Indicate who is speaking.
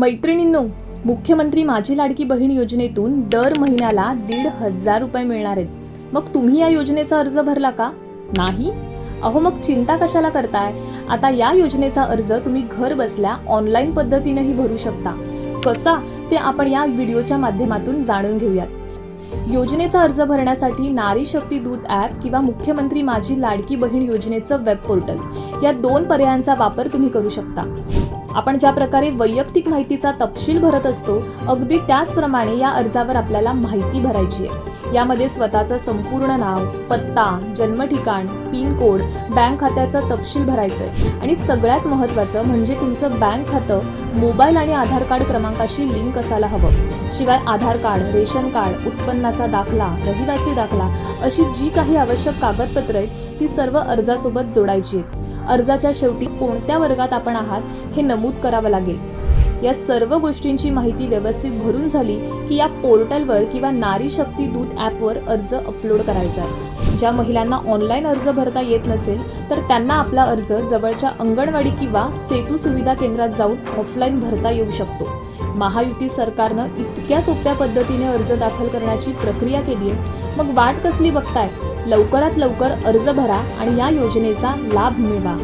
Speaker 1: मैत्रिणींनो मुख्यमंत्री माझी लाडकी बहीण योजनेतून दर महिन्याला दीड हजार रुपये मिळणार आहेत. मग तुम्ही या योजनेचा अर्ज भरला का? नाही? अहो मग चिंता कशाला करताय? आता या योजनेचा अर्ज तुम्ही घर बसल्या ऑनलाईन पद्धतीनेही भरू शकता. कसा? ते आपण या व्हिडिओच्या माध्यमातून जाणून घेऊयात. योजनेचा अर्ज भरण्यासाठी नारी शक्ती दूत ॲप किंवा मुख्यमंत्री माझी लाडकी बहीण योजनेचं वेब पोर्टल. या दोन पर्यायांचा वापर तुम्ही करू शकता. आपण ज्या प्रकारे वैयक्तिक माहितीचा तपशील भरत असतो अगदी त्याचप्रमाणे या अर्जावर आपल्याला माहिती भरायची आहे. यामध्ये स्वतःचं संपूर्ण नाव पत्ता जन्मठिकाण पिन कोड बँक खात्याचा तपशील भरायचं आहे आणि सगळ्यात महत्त्वाचं म्हणजे तुमचं बँक खातं मोबाईल आणि आधार कार्ड क्रमांकाशी लिंक असायला हवं. शिवाय आधार कार्ड रेशन कार्ड उत्पन्नाचा दाखला रहिवासी दाखला अशी जी काही आवश्यक कागदपत्रं आहेत ती सर्व अर्जासोबत जोडायची आहेत. अर्जाच्या शेवटी कोणत्या वर्गात आपण आहात हे नमूद करावं लागेल. या सर्व गोष्टींची माहिती व्यवस्थित भरून झाली की या पोर्टलवर किंवा नारी शक्ती दूत ॲपवर अर्ज अपलोड करायचा आहे. ज्या महिलांना ऑनलाईन अर्ज भरता येत नसेल तर त्यांना आपला अर्ज जवळच्या अंगणवाडी किंवा सेतू सुविधा केंद्रात जाऊन ऑफलाईन भरता येऊ शकतो. महायुती सरकारनं इतक्या सोप्या पद्धतीने अर्ज दाखल करण्याची प्रक्रिया केली आहे. मग वाट कसली बघताय? लवकरात लवकर अर्ज भरा आणि या योजनेचा लाभ मिळवा.